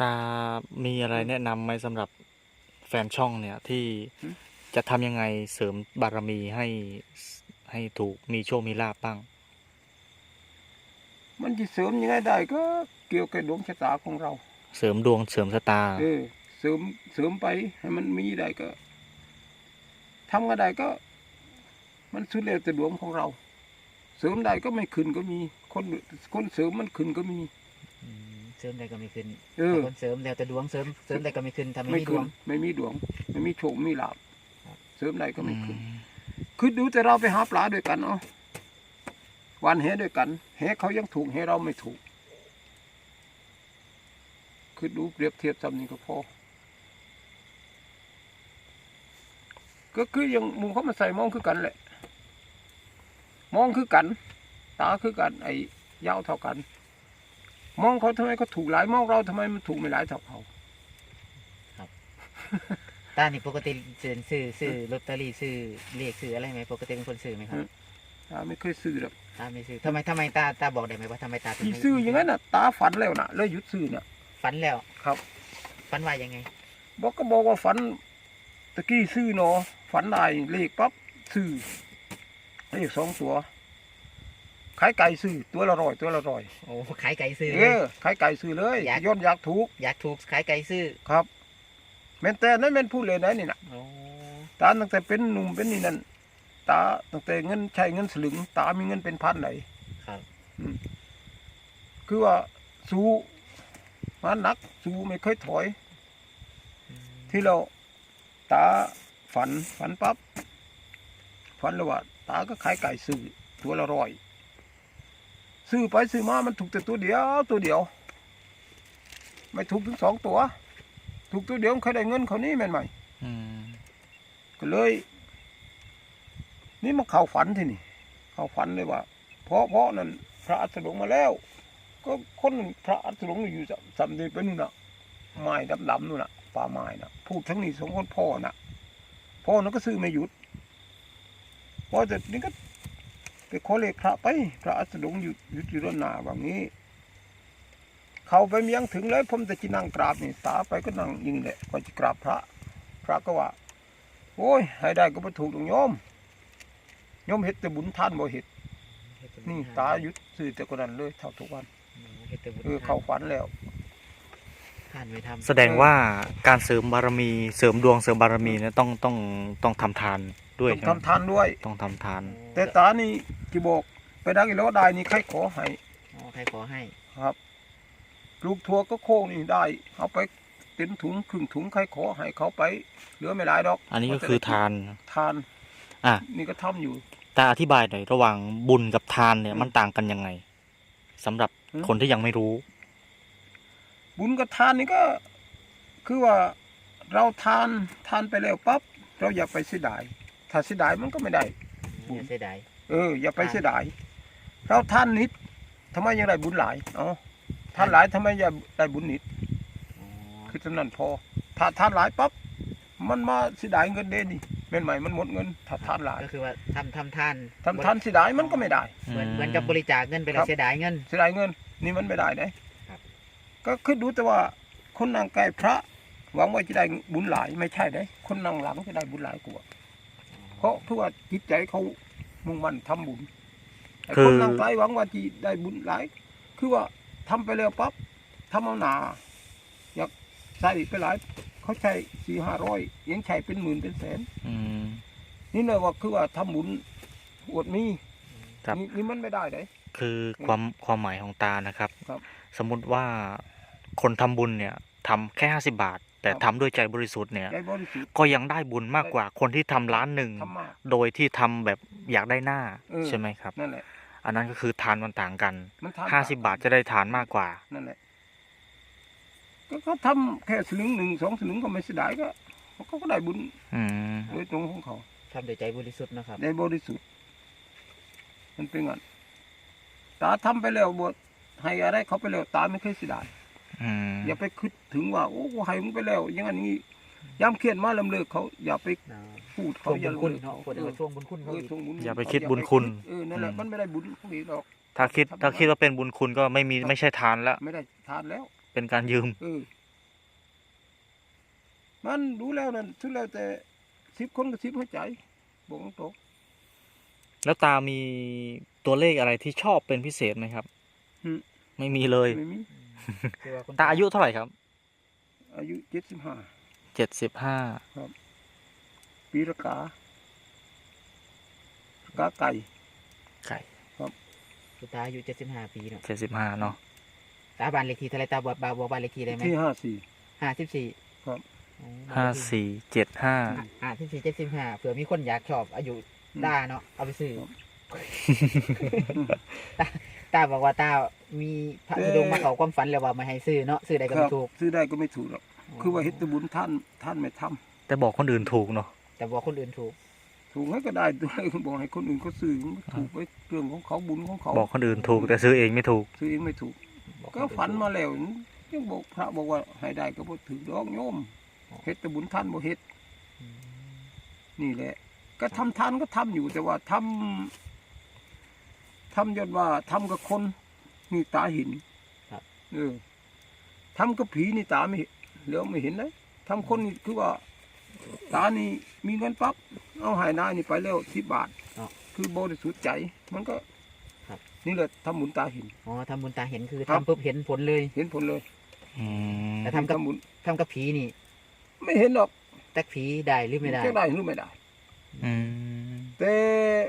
ตามีอะไรแนะนำไหมสำหรับแฟนช่องเนี่ยที่หืมจะทำยังไงเสริมบารมีให้ให้ถูกมีโชคมีลาบบ้าง มันจะเสริมยังไงได้ก็เกี่ยวกับดวงชะตาของเรา เสริมดวงเสริมชะตา เออ เสริมเสริมไปให้มันมีได้ก็ทำก็ได้ก็ มันสุดแล้วแต่ดวงของเรา เสริมได้ก็ไม่ขึ้นก็มี คนคนเสริมมันขึ้นก็มีอืม เสริมใดก็ไม่ขึ้นเออถ้าคนเสริมแล้วแต่ดวงเสริมเสริมใดก็ไม่ขึ้นถ้าไม่ไม่มีดขึ้วนง ไม่มีดวง ไม่มีโชคไม่มีลาบครับ เสริมได้ก็ไม่ขึ้นอืมคือดูแต่เราไปหาปลาด้วยกันเนาะวันแหด้วยกันแหเขายังถูกแหเราไม่ถูก คือดูเปรียบเทียบจำนี่ก็พอ ก็คือยังหมุงเขามาใส่มองคือกันแหละ มองคือกัน ตาคือกัน ไอ้ยาวเท่ากัน มองเขาทำไมเขาถูกหลายมองเราทำไมมันถูกไม่หลายเท่าเขาตานี่ปกติซื้อซื้อซื้อลอตเตอรี่ซื้อเลขซื้ออะไรไหมปกติเป็นคนซื้อไหมครับตาไม่เคยซื้อหรอกตาไม่ซื้อทำไมทำไมตาตาบอกได้ไหมว่าทำไมตาถึงที่ไม่ซื้ออย่างนั้นน่ะตาฝันแล้วน่ะเลยหยุดซื้อน่ะฝันแล้วครับฝันว่ายังไง บอกก็บอกว่าฝันตะกี้ซื้อเนาะฝันได้เลขปั๊บซื้อเลขสองตัว ขายไก่ซื้อตัวละร้อยตัวละร้อยโอ้ขายไก่ซื้อเอเลย อขายไก่ซื้อเลยอยากย้อนอยากถูกอยากถูกขายไก่ซื้อครับแม่นแต่นั่นแม่นพูดเลยนะนี่นะโอ้ตาตั้งแต่เป็นหนุ่มเป็นนี่นั่นตาตั้งแต่เงินใช้เงินสลึง ตามีเงินเป็นพันไหนครับคือว่าสู้มาหนักสู้ไม่เคยถอยอืมที่เราตาฝันฝันปั๊บฝันแล้วว่าตาก็ขายไก่ซื้อตัวละร้อย ซื้อไปซื้อมา มันถูกแต่ตัวเดียวตัวเดียว ไม่ถูกถึงสองตัว ถูกตัวเดียวมันเคยได้เงินเขานี่แม่นไหมอืมก็เลย นี่มาเข้าฝันที่นี่เข้าฝันเลยว่า เพราะเพราะนั่นพระอัสดงมาแล้ว ก็คนพระอัสดงอยู่สำเร็จไปนู่นน่ะไม้ดำๆนู่นน่ะป่าไม้น่ะ พูดทั้งนี้สองคนพ่อน่ะพ่อนั้นก็ซื้อไม่หยุดพอแต่นี่ก็ ไปขอเลขพระไป พระอัสดงอยู่หยุดอยู่ด้านหน้าว่างี้ เขาไปเมียงถึงแล้วผมจะจินั่งกราบนี่ตาไปก็นั่งยิงแหละก่อนจะกราบพระ พระก็ว่า โอ้ยให้ได้ก็บ่ถูกหรอกโยมโยมเฮ็ดแต่บุญท่านบ่เฮ็ดเฮ็ดแต่บุญนี่ทตาหยุดซื้อแต่คนนั้นเลยเท่าทุกวันโอ้เฮ็ดแต่บุญเออเข้าฝันแล้วทานไม่ทำแสดงว่าการเสริมบารมีเสริมดวงเสริมบารมีเนี่ยต้องต้องต้องทำทานด้วยต้องใช่ไหมทำทานด้วยต้องทำทานแต่ตานี่ กี่บอก ไปดักอีกแล้วได้นี่ใครขอให้อ๋อใครขอให้ครับลูกทัวร์ก็โค้งนี่ได้เอาไปเต็มถุงครึ่งถุงใครขอให้เขาไปเหลือไม่หลายดอก อันนี้ก็คือทานทาน อะนี่ก็ทำอยู่ตาอธิบายหน่อยระหว่างบุญกับทานเนี่ยอืมมันต่างกันยังไงสำหรับอืมคนที่ยังไม่รู้ บุญกับทานนี่ก็ คือว่าเราทานทานไปแล้วปั๊บเราอย่าไปเสียดายถ้าเสียดายมันก็ไม่ได้บุญอย่าเสียดาย เออ อย่าไปเสียดายเราทานนิดทำไมยังได้บุญหลายเอ๋อทานหลายทำไมอย่าได้บุญนิดอ๋อคือจำนั้นพอ ถ้าทานหลายปั๊บมันมาเสียดายเงินเด่นนี่เป็นใหม่มันหมดเงินถ้าทานหลายก็คือว่าทำทำทานทำทานเสียดายมันก็ไม่ได้ เหมือนอืมเหมือนกับบริจาคเงินไปแล้ครัวบเสียดายเงินเสียดายเงิน นี่มันไม่ได้เด้ครับก็คือดูแต่ว่าคนนั่งใกล้พระหวังว่าจะได้บุญหลายไม่ใช่เด้คนนั่งหลังจะได้บุญหลายกว่าเพราะคือว่าจิตใจเขา มุ่งมั่นทำบุญไอ้คือคนนั่งไกลหวังว่าจะได้บุญหลาย คือว่าทำไปแล้วปั๊บทำเอาหนา อยากใส่ไปหลาย เขาใช้สี่ห้าร้อยยังใช้เป็นหมื่นเป็นแสนอืมนี่เลยว่าคือว่าทำบุญอวดมีครับนี่นี่มันไม่ได้เลยคือความความหมายของตานะครับครับสมมุติว่าคนทำบุญเนี่ยทำแค่ห้าสิบาท แต่ครับทำด้วยใจบริสุทธิ์เนี่ย ใจบริสุทธิ์ ก็ยังได้บุญมากกว่าคนที่ทำล้านหนึ่ง ทำมากโดยที่ทำแบบอยากได้หน้าเออ ใช่ไหมครับ นั่นแหละ อันนั้นก็คือทานมันต่างกันมันทานห้าสิบาทจะได้ทานมากกว่า นั่นแหละ ก็เขาทำแค่สลึงหนึ่งสองสลึงก็ไม่เสียดายก็เขาก็ได้บุญอืมโดยตรงของเขา ทำโดยใจบริสุทธิ์นะครับ ได้บริสุทธิ์มันเป็นงั้นตาทำไปแล้วบวชให้อะไรเขาไปแล้วตาไม่เคยเสียดาย อืมอย่าไปคิดถึงว่าโอ้กูให้มึงไปแล้ว อย่างนั้นอย่างนี้ย้ำเครียดมาลำเลิกเขาอย่าไปพูดทเขาวงอบุย่าญลำคุณเลิกเนาะเขาคนเอเอออทวงบุญคุณเอเขาออีกทวงบุญอย่าไปคิดบุญคุณเออนั่นแหละมันไม่ได้บุญของอีกหรอกถ้าคิดถ้าคิดว่าเป็นบุญคุณก็ไม่มีไม่ใช่ทานแล้วไม่ได้ทานแล้ว เป็นการยืมเออมันดูแล้วนั่นทุแล้วแต่สิบคนก็สิบหัวใจบอกตรงแล้วตามีตัวเลขอะไรที่ชอบเป็นพิเศษไหมครับอืมไม่มีเลยไม่มี คือว่าคุณตาอายุเท่าไหร่ครับ อายุเจ็ดสิบห้าเจ็ดสิบห้า ปีละกากาไก่ ไก่คุณตาอายุเจ็ดสิบห้าปีเนาะเจ็ดสิบห้าเนาะ ตาบ้านเลขที่เท่าไหรตาบอกบอกบ้านเลขที่ได้ไหมที่ห้าสี่ ห้าสิบสี่ครับ ห้าสี่เจ็ดห้า ห้าสิบสี่เจ็ดสิบห้าเผื่อมีคนอยากชอบอายุตาเนาะเอาไปซื้อครับตา ตาบอกว่าตามีพระธุดงค์มาเขาความฝันแล้วว่าไม่ให้ซื้อเนาะซื้อใดก็คไม่รับถูก ซื้อได้ก็ไม่ถูกหรอกคือว่าเฮ็ดแตบุญท่านท่านไม่ทำแต่บอกคนอื่นถูกเนาะแต่บอกคนอื่นถูก ถูกให้ก็ได้ด้วยบอกให้คนอื่นเขาซื้อมันถูกไว้เรื่องของเขาบุญของเขา บอกคนอื่นถูกแต่ซื้อเองไม่ถูก ซื้อเองไม่ถูกบอกก็ฝันมาแล้วยังบอกพระบอกว่าให้ได้ก็บ่ถือดอกโยมเฮ็ดแต่บุญท่านบ่เฮ็ดอืมนี่แหละ ก็ทำทานก็ทำอยู่แต่ว่าทำ ทำยศว่าทำกับคนนี่ตาเห็นเออทำกับผีนี่ตาไม่เห็นเหลียวไม่เห็นเลยทำคนนี่คือว่า ตานี่มีเงินปั๊บเอาใหายนายนี่ไปแล้วสิบบาทคือบริสุทธิ์ใจมันก็นี่แหละทำบุญตาเห็น อ๋อทำบุญตาเห็นคือครับ ทำปุ๊บเห็นผลเลย เห็นผลเลยอืมแต่ทำกับทำบุญทำกับผีนี่ไม่เห็นหรอกแต่ผีได้หรือไม่ได้จะได้หรือไม่ได้ อืมแต่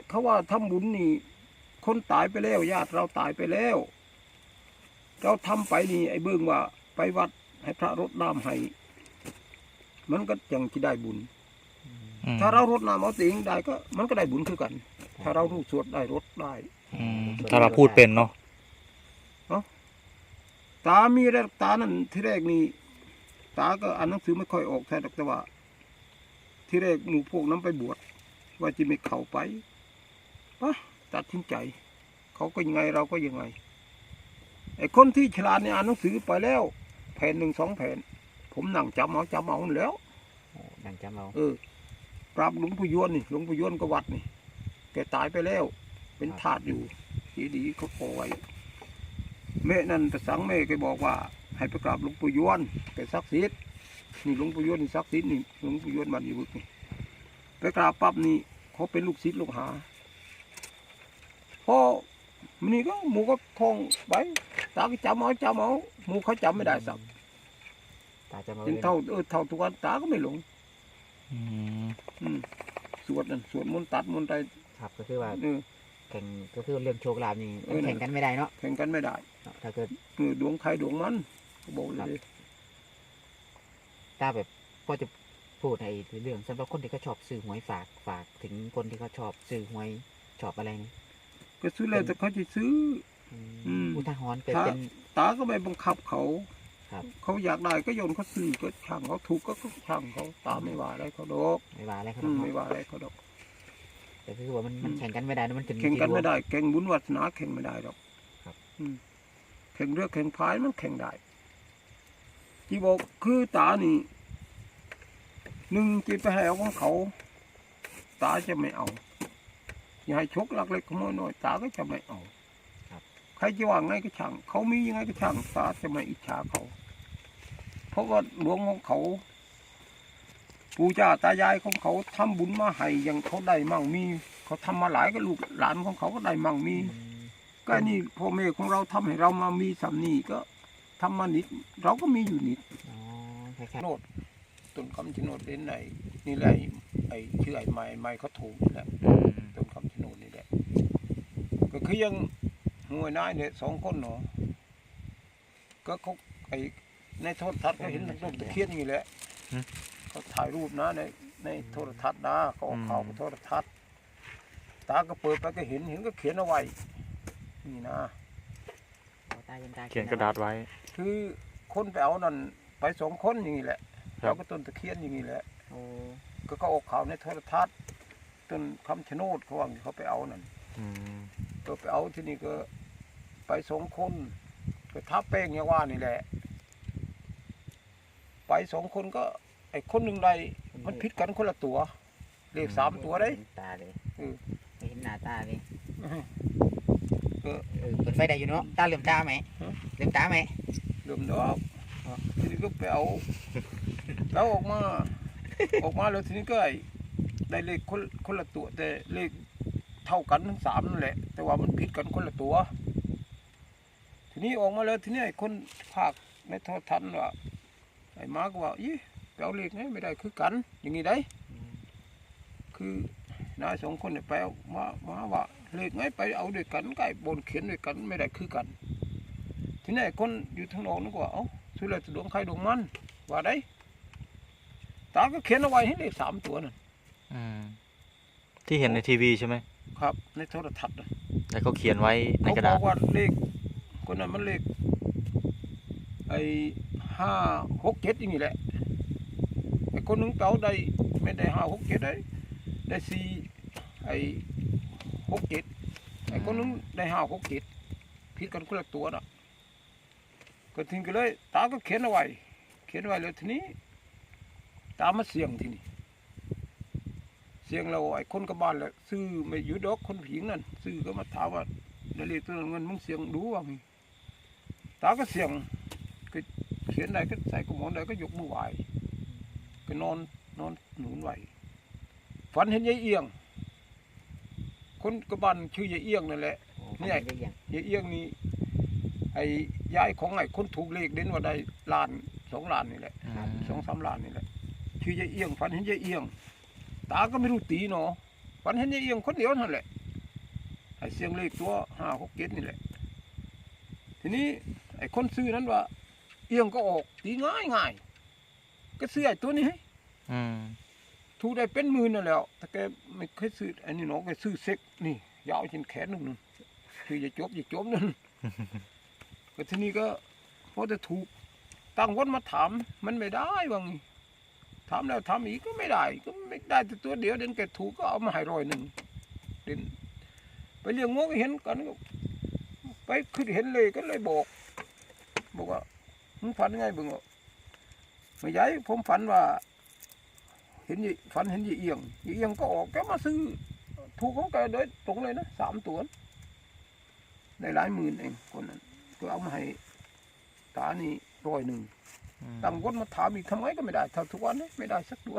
เขาว่าทำบุญนี่ คนตายไปแล้วญาติเราตายไปแล้ว เราทำไปนี่ไอ้เบื้องว่า ไปวัดให้พระรดน้ำให้ มันก็ยังจะได้บุญอืมถ้าเรารดน้ำเอาติงได้ก็ มันก็ได้บุญคือกัน ถ้าเรารู้สวดได้รดได้อืมถ้าเราพูดเป็นเนาะตามีแรกตานั่นที่แรกนี่ตาก็อ่านหนังสือไม่ค่อยออกแท้ดอกแต่ว่า ที่แรกหมู่พวกนั้นไปบวชว่าจะไม่เข้าไปปะ ตัดสินใจ เขาก็ยังไงเราก็ยังไงไอ้คนที่ฉลาดเนี่ยอ่านหนังสือไปแล้ว แผ่นหนึ่งสองแผ่น ผมนั่งจำเอาจำเอานั่นแหล้วโอ้ดังจำเอาเออปราบหลวงปู่ยวนนี่หลวงปู่ยวนก็วัดนี่แกตายไปแล้ว เป็นทาสอยู่ที่ดีเขาขอไว้แม่นั่นประสังแม่แกบอกว่า ให้ไปกราบหลวงปู่ยวนแกศักดิ์สิทธิ์นี่หลวงปู่ยวนนี่ศักดิ์สิทธิ์นี่หลวงปู่ยวนบันอยู่บึกนี่ไปกราบปั๊บนี่เขาเป็นลูกศิษย์ลูกหา พอมันนี่ก็หมูก็ท่องไปตาก็จำเอาจำเอาหมูเขาจำไม่ได้สักตาจำเอาเป็นเลยเท่าเออเท่าทุกวันตาก็ไม่หลงอืมอืมสวดนั่นสวดมนต์ตัดมนต์ไปครับก็คือว่าเออ แข่งก็คือเรื่องโชคลาภนี่เออ แข่งกันไม่ได้เนาะแข่งกันไม่ได้ถ้าเกิด เออดวงใครดวงมันก็บอกเลยตาแบบพ่อจะพูดในเรื่องสำหรับคนที่เขาชอบซื้อหวยฝากฝากถึงคนที่เขาชอบซื้อหวยชอบอะไรนี่ ก็ซื้อแล้วแต่เขาจะซื้อ อืมอืมอุทาหรณ์เกิดถ้าเป็น ตาก็ไม่บังคับเขาครับ เขาอยากได้ก็โยนเขาซื้อก็ช่างเขาถูกก็ก็ช่างเขาตาไม่ว่าอะไรเขาดอกไม่ว่าอะไรครับอืมไม่ว่าอะไรเขาดอก แต่คือว่ามันมันอืมแข่งกันไม่ได้นะมันถึงแข่งกันที่ดวไม่ได้ แข่งบุญวัฒนาแข่งไม่ได้หรอกครับอืมแข่งเรือแข่งพายมันแข่งได้ที่บอกคือตานี่หนึ่งจีไปให้เอาของเขา ตาจะไม่เอา อย่าให้ชกลักเล็กขโมยน้อยตาก็จะไม่เอาใครจะว่าไงก็ช่าง เขามียังไงก็ช่างตาจะไม่อิจฉาเขา เพราะว่าหลวงของเขา ปู่ย่าตายายของเขาทำบุญมาให้อยังเขาได้มั่งมี เขาทำมาหลายก็ลูกหลานของเขาก็ได้มั่งมีอืมก็นี่พ่อแม่ของเราทำให้เรามามีสำนีก็ทำมานิด เราก็มีอยู่นิดอ๋อคล้ายโนดต้นคำชะโนดเป็นไหนนี่แหละไอ้ชื่อไอ้ไม้ไม้เขาถูกนี่แหละอืม ต้นคำชะโนดนี่แหละ ก็คือยังหน่วยนายเนี่ยสองคนเนาะก็เขาไอ้ในโทรทัศน์ก็เห็นต้นตะเคียนนี่แหละเขาถ่ายรูปนะในในโทรทัศน์นะเขาเอาข่าวโทรทัศน์ตาก็เปิดไปก็เห็นเห็นก็เขียนเอาไว้นี่นะๆเอาตายันตาเขียนกระดาษไว้ คือคนไปเอานั่นไปสองคนอย่างนี้แหละครับเราก็ต้นตะเคียนอย่างนี้แหละโอ้ก็เขาเออกข่าวในโทรทัศน์ต้นคำชะโนดเขาว่าเขาไปเอานั่นอืม ก็ไปเอาที่นี่ก็ ไปสองคนก็ทับแป้งอย่างว่านี่แหละ ไปสองคนก็ไอ้คนหนึ่งใดมันพิดกันคนละตัว เลขสามตัวได้ตาเลยเออไม่เห็นหน้าตาเลยก็เออเปิดไฟได้อยู่เนาะตาเหลื่อมตาไหมเหลื่อมตาไหมเริ่มดอกทีนี้ก็ไปเอาแล้วออกมา ออกมาแล้วทีนี้ก็ไอ้ได้เลขคนคนละตัวแต่เลข เท่ากันทั้งสามนั่นแหละ แต่ว่ามันผิดกันคนละตัว ทีนี้ออกมาแล้วทีนี้ไอ้คนภาคในโทรทัศน์ว่าไอ้มาก็ว่ายี่ไปเอาเลขไงไม่ได้คือกัน อย่างนี้ได้ คือนายสองคนเนี่ยไปเอามามาว่าเลขไงไปเอาด้วยกันใกล้บนเขียนด้วยกันไม่ได้คือกัน ทีนี้ไอ้คนอยู่ทางนอกนึกว่าเอ้าสุดเลยดวงใครดวงมันว่าได้ตาก็เขียนเอาไว้ให้เลขสามตัวนั่นอืมที่เห็นในทีวีใช่ไหม ครับ ในโทรทัศน์น่ะแล้วเขาเขียนไว้ในเขากระบดาอษกว่าเลขคนนั้นมันเลขไอ้ห้าหกเจ็ดอย่างนี้แหละไอ้คนหนึงเก่าได้ไม่ได้ห้าหกเจ็ดได้ได้สี่ไอ้หกเจ็ดไอ้คนหนึงได้ห้าหกเจ็ดผิดกันคนละตัวน่ะก็ทิ้งกันเลย ตาก็เขียนเอาไว้เขียนไว้เลยทีนี้ ตามาเสียงทีนี้ เสียงเราไอ้คนกับบ้านแหละซื้อไม่อยู่ดอกคนผิงนั่นซื้อก็มาถามว่าได้เลขตัวนั้นเงินมึงเสียงดูว่าไงตาก็เสียงก็เขียนได้ก็ใส่กระหมอนได้ก็ยกมือไหวก็นอนนอนหนุนไหวฝันเห็นยายเอียง คนกระบันชื่อยายเอียงนั่นแหละนี่เนี่ยไงอย่างยายเอียงนี่ไอ้ยายของไอ้คนถูกเลขเด่นว่าได้ล้านสองล้านนี่แหละอืมสองสามล้านนี่แหละชื่อยายเอียงฝันเห็นยายเอียง ตาก็ไม่รู้ตีเนาะฝันเห็นยายเอียงคนเดียวนั่นแหละไอ้เสียงเลขตัวห้าหกเจ็ดนี่แหละ ทีนี้ไอ้คนซื้อนั้นว่า เอียงก็ออกตีง่ายง่ายก็ซื้อไอ้ตัวนี้ให้อืมถูกได้เป็นหมื่นนั่นแหล้วแต่แกไม่เคยซื้ออันนี้เนาะแกซื้อเซ็กนี่ยาวจนแขนหนึ่งนึงคืออย่าจบอย่าจบนั่นก็ทีนี้ก็พอจะถูกตั้งคนมาถามมันไม่ได้ว่างี้ ถามแล้วถามอีกก็ไม่ได้ก็ไม่ได้แต่ตัวเดียวเดินแกถูกก็เอามาให้ร้อยหนึ่งเดินไปเลี้ยงงูก็เห็นกันไปขึ้นเห็นเลยก็เลยบอก บอกว่ามึงฝันไงบึงอะไม่ใหญ่ผมฝันว่า เห็นยี่ฝันเห็นยี่เอียงยี่เอียงก็ออกแกมาซื้อถูกของแกโดยตรงเลยนะสามตัวได้หลายหมื่นเองคนนั้นก็เอามาให้ตานี่ร้อยหนึ่ง ตั้งคนมาถามอีกทำไมก็ไม่ได้เท่าทุกวันนี้ไม่ได้สักตัว